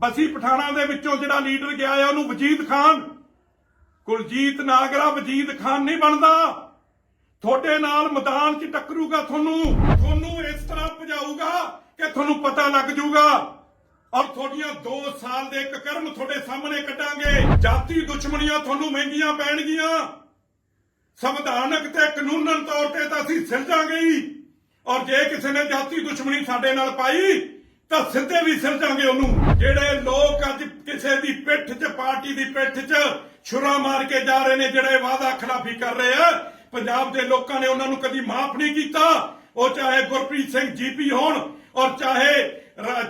ਬਸੀ ਪਠਾਣਾ ਦੇ ਵਿੱਚੋਂ ਜਿਹੜਾ ਲੀਡਰ ਗਿਆ ਆ, ਉਹਨੂੰ ਵਜੀਦ ਖਾਨ। ਕੁਲਜੀਤ ਨਾਗਰਾ ਵਜੀਦ ਖਾਨ ਨਹੀਂ ਬਣਦਾ। ਤੁਹਾਡੇ ਨਾਲ ਮੈਦਾਨ 'ਚ ਟੱਕਰੂਗਾ ਤੁਹਾਨੂੰ। ਤੁਹਾਨੂੰ ਇਸ ਤਰ੍ਹਾਂ ਭਜਾਊਗਾ ਕਿ ਤੁਹਾਨੂੰ ਪਤਾ ਲੱਗ ਜਾਊਗਾ। ਔਰ ਤੁਹਾਡੀਆਂ 2 ਸਾਲ ਦੇ ਇੱਕ ਕਰਮ ਤੁਹਾਡੇ ਸਾਹਮਣੇ ਕੱਢਾਂਗੇ। ਜਾਤੀ ਦੁਸ਼ਮਣੀਆਂ ਤੁਹਾਨੂੰ ਮਹਿੰਗੀਆਂ ਪੈਣਗੀਆਂ। ਸੰਵਿਧਾਨਕ ਤੇ ਕਾਨੂੰਨਨ ਤੌਰ ਤੇ ਤਾਂ ਅਸੀਂ ਸਿਰਜਾਂਗੇ ਹੀ। ਔਰ ਜੇ ਕਿਸੇ ਨੇ ਜਾਤੀ ਦੁਸ਼ਮਣੀ ਸਾਡੇ ਨਾਲ ਪਾਈ ਤਾਂ ਸਿੱਧੇ ਵੀ ਸਿਰਜਾਂਗੇ ਉਹਨੂੰ। ਜਿਹੜੇ ਲੋਕ ਅੱਜ ਕਿਸੇ ਦੀ ਪਿੱਠ 'ਚ, ਪਾਰਟੀ ਦੀ ਪਿੱਠ 'ਚ ਛੁਰਾ ਮਾਰ ਕੇ ਜਾ ਰਹੇ ਨੇ, ਜਿਹੜੇ ਵਾਅਦਾ ਖਿਲਾਫੀ ਕਰ ਰਹੇ ਆ, ਪੰਜਾਬ ਦੇ ਲੋਕਾਂ ਨੇ ਉਹਨਾਂ ਨੂੰ ਕਦੀ ਮਾਫ ਨਹੀਂ ਕੀਤਾ। ਉਹ ਚਾਹੇ ਗੁਰਪ੍ਰੀਤ ਸਿੰਘ ਜੀਪੀ ਹੋਣ ਔਰ ਚਾਹੇ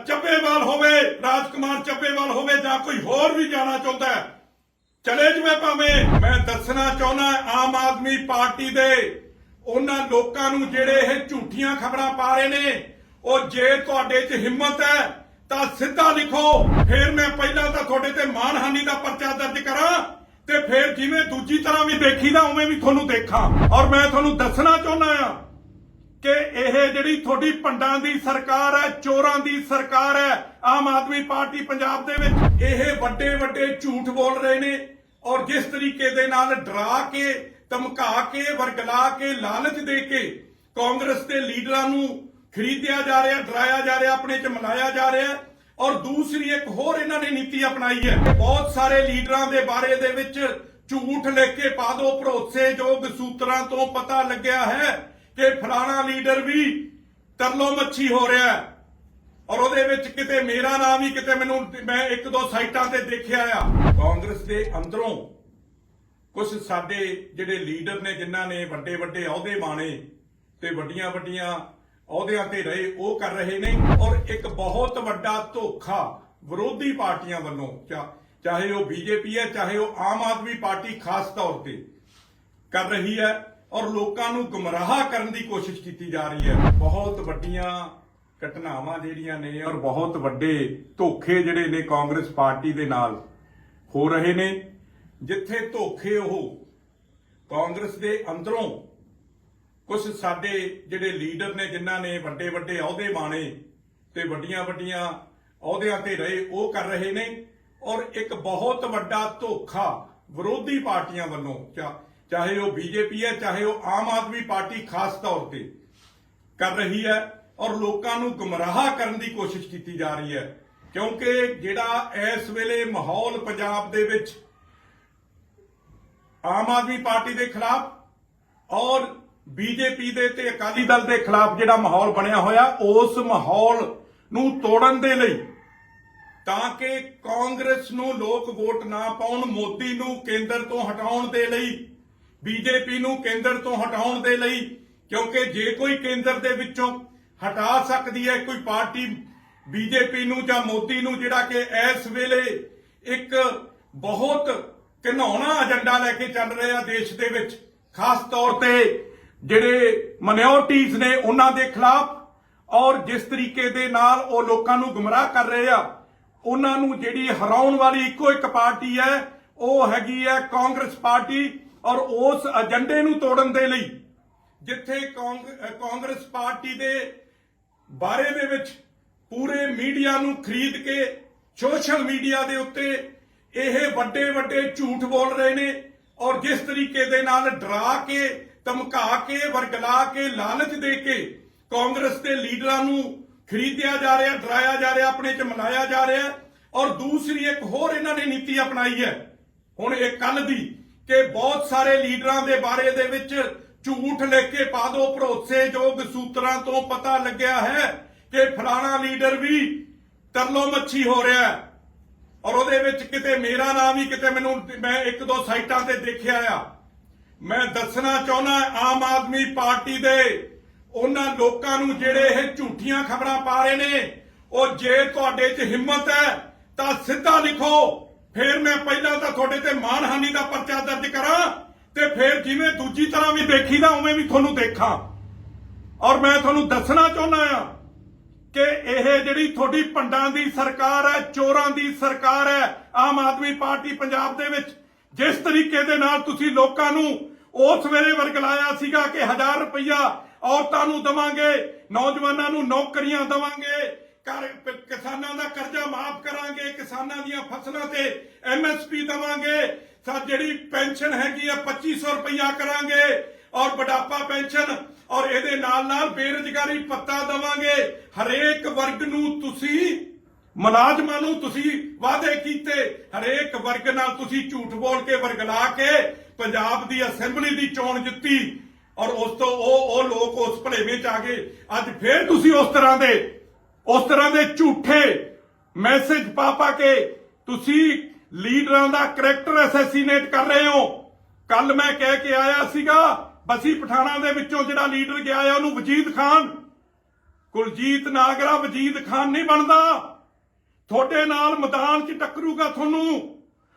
ਚੱਬੇਵਾਲ ਹੋਵੇ, ਰਾਜਕੁਮਾਰ ਚੱਬੇਵਾਲ ਹੋਵੇ ਜਾਂ ਕੋਈ ਹੋਰ ਵੀ ਜਾਣਾ ਚਾਹੁੰਦਾ ਹੈ। ਚਲੇ ਜਵੇ ਭਾਵੇਂ, ਮੈਂ ਦੱਸਣਾ ਚਾਹੁੰਦਾ ਆਮ ਆਦਮੀ ਪਾਰਟੀ ਦੇ ਉਹਨਾਂ ਲੋਕਾਂ ਨੂੰ ਜਿਹੜੇ ਇਹ ਝੂਠੀਆਂ ਖਬਰਾਂ ਪਾ ਰਹੇ ਨੇ ਉਹ ਜੇ ਤੁਹਾਡੇ 'ਚ ਹਿੰਮਤ ਹੈ, ਤਾਂ ਸਿੱਧਾ ਲਿਖੋ। ਫਿਰ ਮੈਂ ਪਹਿਲਾਂ ਤਾਂ ਤੁਹਾਡੇ ਤੇ ਮਾਨਹਾਨੀ ਦਾ ਪਰਚਾ ਦਰਜ ਕਰਾਂ ਤੇ ਫਿਰ ਜਿਵੇਂ ਦੂਜੀ ਤਰ੍ਹਾਂ ਵੀ ਦੇਖੀਦਾ, ਉਵੇਂ ਵੀ ਤੁਹਾਨੂੰ ਦੇਖਾਂ। ਔਰ ਮੈਂ ਤੁਹਾਨੂੰ ਦੱਸਣਾ ਚਾਹੁੰਦਾ ਆ ਕਿ ਇਹ ਜਿਹੜੀ ਤੁਹਾਡੀ ਪੰਡਾਂ ਦੀ ਸਰਕਾਰ ਹੈ, ਚੋਰਾਂ ਦੀ ਸਰਕਾਰ ਹੈ, ਆਮ ਆਦਮੀ ਪਾਰਟੀ ਪੰਜਾਬ ਦੇ ਵਿੱਚ, ਇਹ ਵੱਡੇ ਵੱਡੇ ਝੂਠ ਬੋਲ ਰਹੇ ਨੇ। ਔਰ ਜਿਸ ਤਰੀਕੇ ਦੇ ਨਾਲ ਡਰਾ ਕੇ, ਧਮਕਾ ਕੇ, ਵਰਗਲਾ ਕੇ, ਲਾਲਚ ਦੇ ਕੇ ਕਾਂਗਰਸ ਦੇ ਲੀਡਰਾਂ ਨੂੰ ਖਰੀਦਿਆ ਜਾ ਰਿਹਾ, ਡਰਾਇਆ ਜਾ ਰਿਹਾ, ਆਪਣੇ ਚ ਮਨਾਇਆ ਜਾ ਰਿਹਾ ਔਰ ਦੂਸਰੀ ਇੱਕ ਹੋਰ ਇਹਨਾਂ ਨੇ ਨੀਤੀ ਅਪਣਾਈ ਹੈ। ਬਹੁਤ ਸਾਰੇ ਲੀਡਰਾਂ ਦੇ ਬਾਰੇ ਦੇ ਵਿੱਚ ਝੂਠ ਲਿਖ ਕੇ ਪਾ ਦੋ, ਭਰੋਸੇਯੋਗ ਸੂਤਰਾਂ ਤੋਂ ਪਤਾ ਲੱਗਿਆ ਹੈ ਕਿ ਫਲਾਣਾ ਲੀਡਰ ਵੀ ਤਰਲੋ ਮੱਛੀ ਹੋ ਰਿਹਾ ਹੈ। ਔਰ ਉਹਦੇ ਵਿੱਚ ਕਿਤੇ ਮੇਰਾ ਨਾਮ ਹੀ ਕਿਤੇ ਮੈਨੂੰ, ਮੈਂ ਇੱਕ ਦੋ ਸਾਈਟਾਂ ਤੇ ਦੇਖਿਆ ਆ। ਕਾਂਗਰਸ ਦੇ ਅੰਦਰੋਂ ਕੁਝ ਸਾਡੇ ਜਿਹੜੇ ਲੀਡਰ ਨੇ, ਜਿਨ੍ਹਾਂ ਨੇ ਵੱਡੇ ਵੱਡੇ ਅਹੁਦੇ ਮਾਣੇ ਤੇ ਵੱਡੀਆਂ ਵੱਡੀਆਂ ਅਹੁਦਿਆਂ ਤੇ ਰਹੇ, ਉਹ ਕਰ ਰਹੇ ਨੇ ਔਰ ਇੱਕ ਬਹੁਤ ਵੱਡਾ ਧੋਖਾ ਵਿਰੋਧੀ ਪਾਰਟੀਆਂ ਵੱਲੋਂ ਚਾ- ਚਾਹੇ ਉਹ ਬੀਜੇਪੀ ਹੈ, ਚਾਹੇ ਉਹ ਆਮ ਆਦਮੀ ਪਾਰਟੀ ਖਾਸ ਤੌਰ ਤੇ ਕਰ ਰਹੀ ਹੈ ਔਰ ਲੋਕਾਂ ਨੂੰ ਗੁੰਮਰਾਹ ਕਰਨ ਦੀ ਕੋਸ਼ਿਸ਼ ਕੀਤੀ ਜਾ ਰਹੀ ਹੈ। ਬਹੁਤ ਵੱਡੀਆਂ ਘਟਨਾਵਾਂ ਜਿਹੜੀਆਂ ਨੇ ਔਰ ਬਹੁਤ ਵੱਡੇ ਧੋਖੇ ਜਿਹੜੇ ਨੇ ਕਾਂਗਰਸ ਪਾਰਟੀ ਦੇ ਨਾਲ ਹੋ ਰਹੇ ਨੇ। ਜਿੱਥੇ ਧੋਖੇ ਉਹ ਕਾਂਗਰਸ ਦੇ ਅੰਦਰੋਂ ਕੁਝ ਸਾਡੇ ਜਿਹੜੇ ਲੀਡਰ ਨੇ, ਜਿਨ੍ਹਾਂ ਨੇ ਵੱਡੇ ਵੱਡੇ ਅਹੁਦੇ ਮਾਣੇ ਤੇ ਵੱਡੀਆਂ ਵੱਡੀਆਂ ਅਹੁਦਿਆਂ ਤੇ ਰਹੇ, ਉਹ ਕਰ ਰਹੇ ਨੇ। ਔਰ ਇੱਕ ਬਹੁਤ ਵੱਡਾ ਧੋਖਾ ਵਿਰੋਧੀ ਪਾਰਟੀਆਂ ਵੱਲੋਂ, ਚਾ- ਚਾਹੇ ਉਹ ਬੀਜੇਪੀ ਹੈ, ਚਾਹੇ ਉਹ ਆਮ ਆਦਮੀ ਪਾਰਟੀ ਖਾਸ ਤੌਰ ਤੇ ਕਰ ਰਹੀ ਹੈ। ਔਰ ਲੋਕਾਂ ਨੂੰ ਗੁੰਮਰਾਹ ਕਰਨ ਦੀ ਕੋਸ਼ਿਸ਼ ਕੀਤੀ ਜਾ ਰਹੀ ਹੈ। ਕਿਉਂਕਿ ਜਿਹੜਾ ਇਸ ਵੇਲੇ ਮਾਹੌਲ ਪੰਜਾਬ ਦੇ ਵਿੱਚ ਆਮ ਆਦਮੀ ਪਾਰਟੀ ਦੇ ਖਿਲਾਫ ਔਰ ਬੀਜੇਪੀ ਦੇ ਤੇ ਅਕਾਲੀ ਦਲ ਦੇ ਖਿਲਾਫ ਜਿਹੜਾ ਮਾਹੌਲ ਬਣਿਆ ਹੋਇਆ, ਉਸ ਮਾਹੌਲ ਨੂੰ ਤੋੜਨ ਦੇ ਲਈ ਤਾਂ ਕਿ ਕਾਂਗਰਸ ਨੂੰ ਲੋਕ ਵੋਟ ਨਾ ਪਾਉਣ, ਮੋਦੀ ਨੂੰ ਕੇਂਦਰ ਤੋਂ ਹਟਾਉਣ ਦੇ ਲਈ, ਬੀਜੇਪੀ ਨੂੰ ਕੇਂਦਰ ਤੋਂ ਹਟਾਉਣ ਦੇ ਲਈ, ਕਿਉਂਕਿ ਜੇ ਕੋਈ ਕੇਂਦਰ ਦੇ ਵਿੱਚੋਂ ਹਟਾ ਸਕਦੀ ਹੈ, ਕੋਈ ਪਾਰਟੀ ਬੀਜੇਪੀ ਨੂੰ ਜਾਂ ਮੋਦੀ ਨੂੰ, ਜਿਹੜਾ ਕਿ ਇਸ ਵੇਲੇ ਇੱਕ ਬਹੁਤ ਘਿਨਾਉਣਾ ਏਜੰਡਾ ਲੈ ਕੇ ਚੱਲ ਰਿਹਾ ਦੇਸ਼ ਦੇ ਵਿੱਚ, ਖਾਸ ਤੌਰ ਤੇ ਜਿਹੜੇ ਮਾਈਨੋਰਟੀਜ਼ ਨੇ ਉਹਨਾਂ ਦੇ ਖਿਲਾਫ ਔਰ ਜਿਸ ਤਰੀਕੇ ਦੇ ਨਾਲ ਉਹ ਲੋਕਾਂ ਨੂੰ ਗੁੰਮਰਾਹ ਕਰ ਰਹੇ ਆ, ਉਹਨਾਂ ਨੂੰ ਜਿਹੜੀ ਹਰਾਉਣ ਵਾਲੀ ਇੱਕੋ ਇੱਕ ਪਾਰਟੀ ਹੈ, ਉਹ ਹੈਗੀ ਹੈ ਕਾਂਗਰਸ ਪਾਰਟੀ ਔਰ ਉਸ ਏਜੰਡੇ ਨੂੰ ਤੋੜਨ ਦੇ ਲਈ, ਜਿੱਥੇ ਕਾਂਗ- ਕਾਂਗਰਸ ਪਾਰਟੀ ਦੇ ਬਾਰੇ ਦੇ ਵਿੱਚ ਪੂਰੇ ਮੀਡੀਆ ਨੂੰ ਖਰੀਦ ਕੇ ਸੋਸ਼ਲ ਮੀਡੀਆ ਦੇ ਉੱਤੇ ਇਹ ਵੱਡੇ ਵੱਡੇ ਝੂਠ ਬੋਲ ਰਹੇ ਨੇ ਔਰ ਜਿਸ ਤਰੀਕੇ ਦੇ ਨਾਲ ਡਰਾ ਕੇ ਧਮਕਾ ਕੇ, ਵਰਗਲਾ ਕੇ, ਲਾਲਚ ਦੇ ਕੇ ਕਾਂਗਰਸ ਦੇ ਲੀਡਰਾਂ ਨੂੰ ਖਰੀਦਿਆ ਜਾ ਰਿਹਾ, ਡਰਾਇਆ ਜਾ ਰਿਹਾ, ਆਪਣੇ ਚ ਮਨਾਇਆ ਜਾ ਰਿਹਾ ਔਰ ਦੂਸਰੀ ਇੱਕ ਹੋਰ ਇਹਨਾਂ ਨੇ ਨੀਤੀ ਅਪਣਾਈ ਹੈ। ਹੁਣ ਇਹ ਕੱਲ ਦੀ ਕਿ ਬਹੁਤ ਸਾਰੇ ਲੀਡਰਾਂ ਦੇ ਬਾਰੇ ਦੇ ਵਿੱਚ ਝੂਠ ਲਿਖ ਕੇ ਪਾ ਦੋ, ਭਰੋਸੇਯੋਗ ਸੂਤਰਾਂ ਤੋਂ ਪਤਾ ਲੱਗਿਆ ਹੈ ਕਿ ਫਲਾਣਾ ਲੀਡਰ ਵੀ ਤਰਲੋ ਮੱਛੀ ਹੋ ਰਿਹਾ ਹੈ। ਔਰ ਉਹਦੇ ਵਿੱਚ ਕਿਤੇ ਮੇਰਾ ਨਾਮ ਹੀ ਕਿਤੇ ਮੈਨੂੰ, ਮੈਂ ਇੱਕ ਦੋ ਸਾਈਟਾਂ ਤੇ ਦੇਖਿਆ ਆ। ਮੈਂ ਦੱਸਣਾ ਚਾਹੁੰਦਾ ਆਮ ਆਦਮੀ ਪਾਰਟੀ ਦੇ ਉਹਨਾਂ ਲੋਕਾਂ ਨੂੰ ਜਿਹੜੇ ਇਹ ਝੂਠੀਆਂ ਖਬਰਾਂ ਪਾ ਰਹੇ ਨੇ, ਉਹ ਜੇ ਤੁਹਾਡੇ 'ਚ ਹਿੰਮਤ ਹੈ, ਤਾਂ ਸਿੱਧਾ ਲਿਖੋ। ਫਿਰ ਮੈਂ ਪਹਿਲਾਂ ਤਾਂ ਤੁਹਾਡੇ ਤੇ ਮਾਨਹਾਨੀ ਦਾ ਪਰਚਾ ਦਰਜ ਕਰਾਂ ਤੇ ਫਿਰ ਜਿਵੇਂ ਦੂਜੀ ਤਰ੍ਹਾਂ ਵੀ ਦੇਖੀਦਾ, ਉਵੇਂ ਵੀ ਤੁਹਾਨੂੰ ਦੇਖਾਂ। ਔਰ ਮੈਂ ਤੁਹਾਨੂੰ ਦੱਸਣਾ ਚਾਹੁੰਦਾ ਆ ਕਿ ਇਹ ਜਿਹੜੀ ਤੁਹਾਡੀ ਪੰਡਾਂ ਦੀ ਸਰਕਾਰ ਹੈ, ਚੋਰਾਂ ਦੀ ਸਰਕਾਰ ਹੈ, ਆਮ ਆਦਮੀ ਪਾਰਟੀ ਪੰਜਾਬ ਦੇ ਵਿੱਚ ਜਿਸ ਤਰੀਕੇ ਦੇ ਨਾਲ ਤੁਸੀਂ ਲੋਕਾਂ ਨੂੰ ਉਸ ਵੇਲੇ ਵਰਗਲਾਇਆ ਸੀਗਾ ਕਿ 1000 ਰੁਪਇਆ ਔਰਤਾਂ ਨੂੰ ਦਵਾਂਗੇ, ਨੌਜਵਾਨਾਂ ਨੂੰ ਨੌਕਰੀਆਂ ਦਵਾਂਗੇ ਕਰ ਕਿਸਾਨਾਂ ਦਾ ਕਰਜ਼ਾ ਮਾਫ ਕਰਾਂਗੇ, ਕਿਸਾਨਾਂ ਦੀਆਂ ਫਸਲਾਂ ਤੇ ਐਮਐਸਪੀ ਦਵਾਂਗੇ, ਸਾ, ਜਿਹੜੀ ਪੈਨਸ਼ਨ ਹੈਗੀ ਆ 2500 ਰੁਪਇਆ ਕਰਾਂਗੇ, ਔਰ ਬੁਢਾਪਾ ਪੈਨਸ਼ਨ, ਔਰ ਇਹਦੇ ਨਾਲ ਨਾਲ ਬੇਰੁਜ਼ਗਾਰੀ ਪੱਤਾ ਦਵਾਂਗੇ। ਹਰੇਕ ਵਰਗ ਨੂੰ ਤੁਸੀਂ ਮੁਲਾਜ਼ਮਾਂ ਨੂੰ ਤੁਸੀਂ ਵਾਅਦੇ ਕੀਤੇ। ਹਰੇਕ ਵਰਗ ਨਾਲ ਤੁਸੀਂ ਝੂਠ ਬੋਲ ਕੇ ਵਰਗਲਾ ਕੇ ਪੰਜਾਬ ਦੀ ਅਸੈਂਬਲੀ ਦੀ ਚੋਣ ਜਿੱਤੀ ਔਰ ਉਸ ਤੋਂ ਉਹ ਉਹ ਲੋਕ ਉਸ ਭਲੇਵੇਂ ਚ ਆ ਗਏ। ਅੱਜ ਫੇਰ ਤੁਸੀਂ ਉਸ ਤਰ੍ਹਾਂ ਦੇ ਉਸ ਤਰ੍ਹਾਂ ਦੇ ਝੂਠੇ ਮੈਸੇਜ ਪਾ ਪਾ ਕੇ ਤੁਸੀਂ ਲੀਡਰਾਂ ਦਾ ਕਰੈਕਟਰ ਅਸੈਸੀਨੇਟ ਕਰ ਰਹੇ ਹੋ। ਕੱਲ ਮੈਂ ਕਹਿ ਕੇ ਆਇਆ ਸੀਗਾ, ਬਸੀ ਪਠਾਣਾ ਦੇ ਵਿੱਚੋਂ ਜਿਹੜਾ ਲੀਡਰ ਗਿਆ ਆ, ਉਹਨੂੰ ਵਜੀਦ ਖਾਨ। ਕੁਲਜੀਤ ਨਾਗਰਾ ਵਜੀਦ ਖਾਨ ਨਹੀਂ ਬਣਦਾ। ਤੁਹਾਡੇ ਨਾਲ ਮੈਦਾਨ 'ਚ ਟੱਕਰੂਗਾ ਤੁਹਾਨੂੰ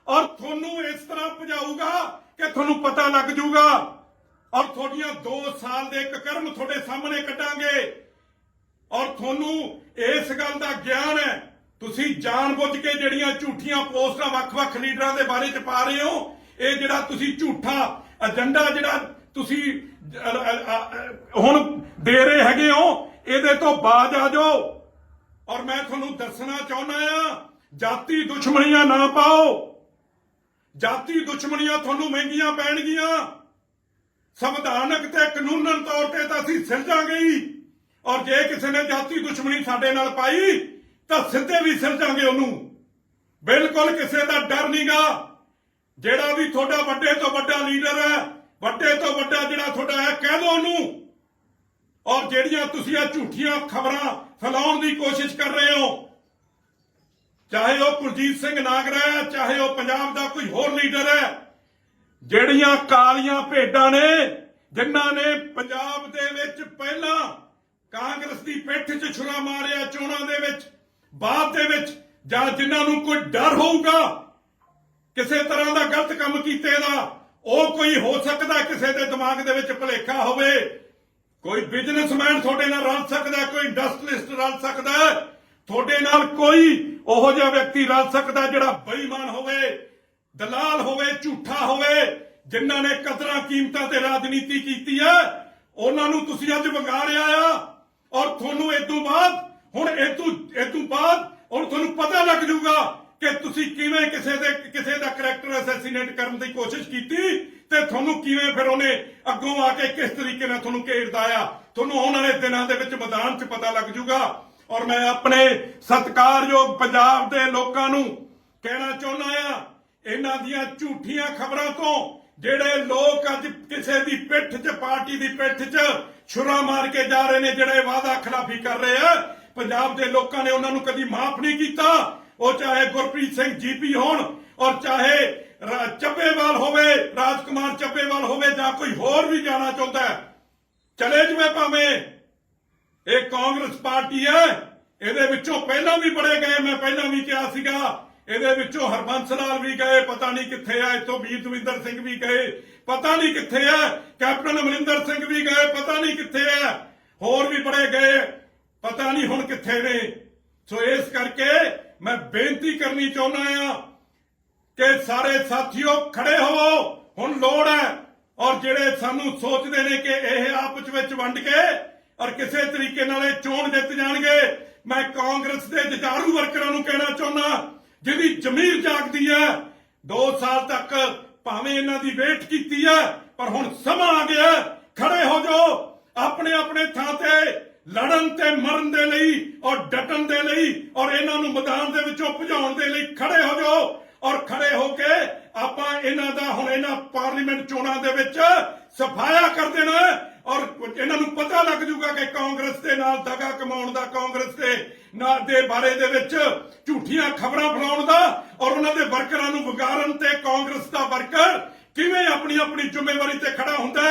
ਔਰ ਤੁਹਾਨੂੰ ਇਸ ਤਰ੍ਹਾਂ ਭਜਾਊਗਾ ਕਿ ਤੁਹਾਨੂੰ ਪਤਾ ਲੱਗ ਜਾਊਗਾ। ਔਰ ਤੁਹਾਡੀਆਂ 2 ਸਾਲ ਦੇ ਇੱਕ ਕਰਮ ਤੁਹਾਡੇ ਸਾਹਮਣੇ ਕੱਢਾਂਗੇ। ਔਰ ਤੁਹਾਨੂੰ ਇਸ ਗੱਲ ਦਾ ਗਿਆਨ ਹੈ, ਤੁਸੀਂ ਜਾਣਬੁੱਝ ਕੇ ਜਿਹੜੀਆਂ ਝੂਠੀਆਂ ਪੋਸਟਾਂ ਵੱਖ-ਵੱਖ ਲੀਡਰਾਂ ਦੇ ਬਾਰੇ ਚ ਪਾ ਰਹੇ ਹੋ, ਇਹ ਜਿਹੜਾ ਤੁਸੀਂ ਝੂਠਾ ਏਜੰਡਾ ਜਿਹੜਾ ਤੁਸੀਂ ਹੁਣ ਦੇ ਰਹੇ ਹੈਗੇ ਹੋ, ਇਹਦੇ ਤੋਂ ਬਾਜ ਆ ਜਾਓ। ਔਰ ਮੈਂ ਤੁਹਾਨੂੰ ਦੱਸਣਾ ਚਾਹੁੰਦਾ ਆ ਜਾਤੀ ਦੁਸ਼ਮਣੀਆਂ ਨਾ ਪਾਓ। ਜਾਤੀ ਦੁਸ਼ਮਣੀਆਂ ਤੁਹਾਨੂੰ ਮਹਿੰਗੀਆਂ ਪੈਣਗੀਆਂ। ਸੰਵਿਧਾਨਕ ਤੇ ਕਾਨੂੰਨਨ ਤੌਰ ਤੇ ਤਾਂ ਅਸੀਂ ਸਿਰਜਾਂਗੇ ਹੀ। ਔਰ ਜੇ ਕਿਸੇ ਨੇ ਜਾਤੀ ਦੁਸ਼ਮਣੀ ਸਾਡੇ ਨਾਲ ਪਾਈ, ਤਾਂ ਸਿੱਧੇ ਵੀ ਸਿਰਜਾਂਗੇ ਉਹਨੂੰ। ਬਿਲਕੁਲ ਕਿਸੇ ਦਾ ਡਰ ਨਹੀਂਗਾ। ਜਿਹੜਾ ਵੀ ਤੁਹਾਡਾ ਵੱਡੇ ਤੋਂ ਵੱਡਾ ਲੀਡਰ ਹੈ, ਵੱਡੇ ਤੋਂ ਵੱਡਾ ਜਿਹੜਾ ਤੁਹਾਡਾ ਹੈ, ਕਹਿ ਦੋ ਉਹਨੂੰ। ਔਰ ਜਿਹੜੀਆਂ ਤੁਸੀਂ ਆ ਝੂਠੀਆਂ ਖਬਰਾਂ ਫੈਲਾਉਣ ਦੀ ਕੋਸ਼ਿਸ਼ ਕਰ ਰਹੇ ਹੋ, ਚਾਹੇ ਉਹ ਕੁਲਜੀਤ ਸਿੰਘ ਨਾਗਰਾ ਹੈ, ਚਾਹੇ ਉਹ ਪੰਜਾਬ ਦਾ ਕੋਈ ਹੋਰ ਲੀਡਰ ਹੈ, ਜਿਹੜੀਆਂ ਕਾਲੀਆਂ ਭੇਡਾਂ ਨੇ, ਜਿਨ੍ਹਾਂ ਨੇ ਪੰਜਾਬ ਦੇ ਵਿੱਚ ਪਹਿਲਾਂ ਕਾਂਗਰਸ ਦੀ ਪਿੱਠ 'ਚ ਛੁਰਾ ਮਾਰਿਆ ਚੋਣਾਂ ਦੇ ਵਿੱਚ, ਬਾਅਦ ਦੇ ਵਿੱਚ, ਜਾਂ ਜਿਨ੍ਹਾਂ ਨੂੰ ਕੋਈ ਡਰ ਹੋਊਗਾ, ਕਿਸੇ ਤਰ੍ਹਾਂ ਦਾ ਗਲਤ ਕੰਮ ਕੀਤੇ ਦਾ, ਉਹ ਕੋਈ ਹੋ ਸਕਦਾ ਕਿਸੇ ਦੇ ਦਿਮਾਗ ਦੇ ਵਿੱਚ ਭੁਲੇਖਾ ਹੋਵੇ ਕੋਈ ਬਿਜ਼ਨਸਮੈਨ ਤੁਹਾਡੇ ਨਾਲ ਰਲ ਸਕਦਾ ਕੋਈ ਇੰਡਸਟਰੀਲਿਸਟ ਰਲ ਸਕਦਾ ਤੁਹਾਡੇ ਨਾਲ ਕੋਈ ਉਹੋ ਜਿਹਾ ਵਿਅਕਤੀ ਰਲ ਸਕਦਾ ਜਿਹੜਾ ਬੇਈਮਾਨ ਹੋਵੇ, ਦਲਾਲ ਹੋਵੇ, ਝੂਠਾ ਹੋਵੇ, ਜਿਨ੍ਹਾਂ ਨੇ ਕਦਰਾਂ ਕੀਮਤਾਂ ਤੇ ਰਾਜਨੀਤੀ ਕੀਤੀ ਹੈ। ਉਹਨਾਂ ਨੂੰ ਤੁਸੀਂ ਅੱਜ ਵੰਗਾਰਿਆ ਆ ਔਰ ਤੁਹਾਨੂੰ ਇਸ ਤੋਂ ਬਾਅਦ, ਹੁਣ ਇਹ ਤੋਂ ਇਹ ਤੋਂ ਬਾਅਦ ਹੁਣ ਤੁਹਾਨੂੰ ਪਤਾ ਲੱਗ ਜਾਊਗਾ ਕਿ ਤੁਸੀਂ ਕਿਵੇਂ ਕਿਸੇ ਦੇ, ਕਿਸੇ ਅਸੈਸੀਨੇਟ ਕਰਨ ਦੀ ਕੋਸ਼ਿਸ਼ ਕੀਤੀ ਤੇ ਤੁਹਾਨੂੰ ਕਿਵੇਂ ਫਿਰ ਉਹਨੇ ਅੱਗੋਂ ਆ ਕੇ ਕਿਸ ਤਰੀਕੇ ਨਾਲ ਤੁਹਾਨੂੰ ਘੇਰਦਾ ਆ ਤੁਹਾਨੂੰ ਆਉਣ ਵਾਲੇ ਦਿਨਾਂ ਦੇ ਵਿੱਚ ਮੈਦਾਨ 'ਚ ਪਤਾ ਲੱਗ ਜਾਊਗਾ ਔਰ ਮੈਂ ਆਪਣੇ ਸਤਿਕਾਰਯੋਗ ਪੰਜਾਬ ਦੇ ਲੋਕਾਂ ਨੂੰ ਕਹਿਣਾ ਚਾਹੁੰਦਾ ਆ ਇਹਨਾਂ ਦੀਆਂ ਝੂਠੀਆਂ ਖਬਰਾਂ ਤੋਂ ਜਿਹੜੇ ਲੋਕ ਅੱਜ ਕਿਸੇ ਦੀ ਪਿੱਠ 'ਚ, ਪਾਰਟੀ ਦੀ ਪਿੱਠ 'ਚ ਛੁਰਾ ਮਾਰ ਕੇ ਜਾ ਰਹੇ ਨੇ, ਜਿਹੜੇ ਵਾਅਦਾ ਖਿਲਾਫੀ ਕਰ ਰਹੇ ਆ, ਪੰਜਾਬ ਦੇ ਲੋਕਾਂ ਨੇ ਉਹਨਾਂ ਨੂੰ ਕਦੀ ਮਾਫ ਨਹੀਂ ਕੀਤਾ। ਉਹ ਚਾਹੇ ਗੁਰਪ੍ਰੀਤ ਸਿੰਘ ਜੀਪੀ ਹੋਣ ਔਰ ਚਾਹੇ ਰਾ- ਚੱਬੇਵਾਲ ਹੋਵੇ, ਰਾਜਕੁਮਾਰ ਚੱਪੇਵਾਲ ਹੋਵੇ ਜਾਂ ਕੋਈ ਹੋਰ ਵੀ ਜਾਣਾ ਚਾਹੁੰਦਾ ਚਲੇ ਜਵੇ ਭਾਵੇਂ। ਇਹ ਕਾਂਗਰਸ ਪਾਰਟੀ ਹੈ, ਇਹਦੇ ਵਿੱਚੋਂ ਪਹਿਲਾਂ ਵੀ ਬੜੇ ਗਏ, ਮੈਂ ਪਹਿਲਾਂ ਵੀ ਕਿਹਾ ਸੀਗਾ। ਇਹਦੇ ਵਿੱਚੋਂ ਹਰਬੰਸ ਲਾਲ ਵੀ ਗਏ, ਪਤਾ ਨਹੀਂ ਕਿੱਥੇ ਆ, ਇੱਥੋਂ ਵੀਰ ਦਵਿੰਦਰ ਸਿੰਘ ਵੀ ਗਏ, ਪਤਾ ਨਹੀਂ ਕਿੱਥੇ ਆ, ਕੈਪਟਨ ਅਮਰਿੰਦਰ ਸਿੰਘ ਵੀ ਗਏ, ਪਤਾ ਨਹੀਂ ਕਿੱਥੇ ਆ, ਹੋਰ ਵੀ ਬੜੇ ਗਏ, ਪਤਾ ਨਹੀਂ ਹੁਣ ਕਿੱਥੇ ਨੇ। ਸੋ ਇਸ ਕਰਕੇ ਮੈਂ ਬੇਨਤੀ ਕਰਨੀ ਚਾਹੁੰਦਾ ਆ ਕਿ ਸਾਰੇ ਸਾਥੀਓ ਖੜੇ ਹੋਵੋ। ਹੁਣ ਲੋੜ ਹੈ। ਔਰ ਜਿਹੜੇ ਸਾਨੂੰ ਸੋਚਦੇ ਨੇ ਕਿ ਇਹ ਆਪਸ ਵਿੱਚ ਵੰਡ ਕੇ ਔਰ ਕਿਸੇ ਤਰੀਕੇ ਨਾਲ ਇਹ ਚੋਣ ਜਿੱਤ ਜਾਣਗੇ, ਮੈਂ ਕਾਂਗਰਸ ਦੇ ਜੁਝਾਰੂ ਵਰਕਰਾਂ ਨੂੰ ਕਹਿਣਾ ਚਾਹੁੰਦਾ, ਜਿਹਦੀ ਜ਼ਮੀਰ ਜਾਗਦੀ ਹੈ। 2 ਸਾਲ ਤੱਕ ਭਾਵੇਂ ਇਹਨਾਂ ਦੀ ਵੇਟ ਕੀਤੀ ਹੈ, ਪਰ ਹੁਣ ਸਮਾਂ ਆ ਗਿਆ ਖੜੇ ਹੋ ਜਾਓ। ਆਪਣੇ ਆਪਣੇ ਥਾਂ ਤੇ ਲੜਨ ਤੇ ਮਰਨ ਦੇ ਲਈ ਔਰ ਡਟਣ ਦੇ ਲਈ ਔਰ ਇਹਨਾਂ ਨੂੰ ਮੈਦਾਨ ਦੇ ਵਿੱਚੋਂ ਭਜਾਉਣ ਦੇ ਲਈ ਖੜੇ ਹੋ ਜਾਓ। ਔਰ ਖੜੇ ਹੋ ਕੇ ਆਪਾਂ ਇਹਨਾਂ ਦਾ ਹੁਣ ਇਹਨਾਂ ਪਾਰਲੀਮੈਂਟ ਚੋਣਾਂ ਦੇ ਵਿੱਚ ਸਫਾਇਆ ਕਰ ਦੇਣਾ ਔਰ ਇਹਨਾਂ ਨੂੰ ਪਤਾ ਲੱਗ ਜਾਊਗਾ ਕਿ ਕਾਂਗਰਸ ਦੇ ਨਾਲ ਦਗਾ ਕਮਾਉਣ ਦਾ, ਕਾਂਗਰਸ ਦੇ ਨਾਲ ਦੇ ਬਾਰੇ ਦੇ ਵਿੱਚ ਝੂਠੀਆਂ ਖਬਰਾਂ ਫੈਲਾਉਣ ਦਾ ਔਰ ਉਹਨਾਂ ਦੇ ਵਰਕਰਾਂ ਨੂੰ ਵਿਗਾੜਨ ਤੇ ਕਾਂਗਰਸ ਦਾ ਵਰਕਰ ਕਿਵੇਂ ਆਪਣੀ ਆਪਣੀ ਜ਼ਿੰਮੇਵਾਰੀ ਤੇ ਖੜਾ ਹੁੰਦਾ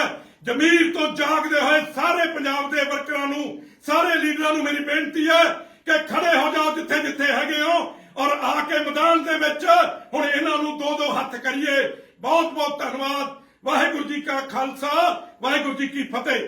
ਜ਼ਮੀਰ ਤੋਂ ਜਾਗਦੇ ਹੋਏ ਸਾਰੇ ਪੰਜਾਬ ਦੇ ਵਰਕਰਾਂ ਨੂੰ, ਸਾਰੇ ਲੀਡਰਾਂ ਨੂੰ ਮੇਰੀ ਬੇਨਤੀ ਹੈ ਕਿ ਖੜੇ ਹੋ ਜਾਓ ਜਿੱਥੇ ਜਿੱਥੇ ਹੈਗੇ ਹੋ। ਔਰ ਆ ਕੇ ਮੈਦਾਨ ਦੇ ਵਿੱਚ ਹੁਣ ਇਹਨਾਂ ਨੂੰ ਦੋ ਦੋ ਹੱਥ ਕਰੀਏ। ਬਹੁਤ ਬਹੁਤ ਧੰਨਵਾਦ। ਵਾਹਿਗੁਰੂ ਜੀ ਕਾ ਖਾਲਸਾ, ਵਾਹਿਗੁਰੂ ਜੀ ਕੀ ਫਤਿਹ।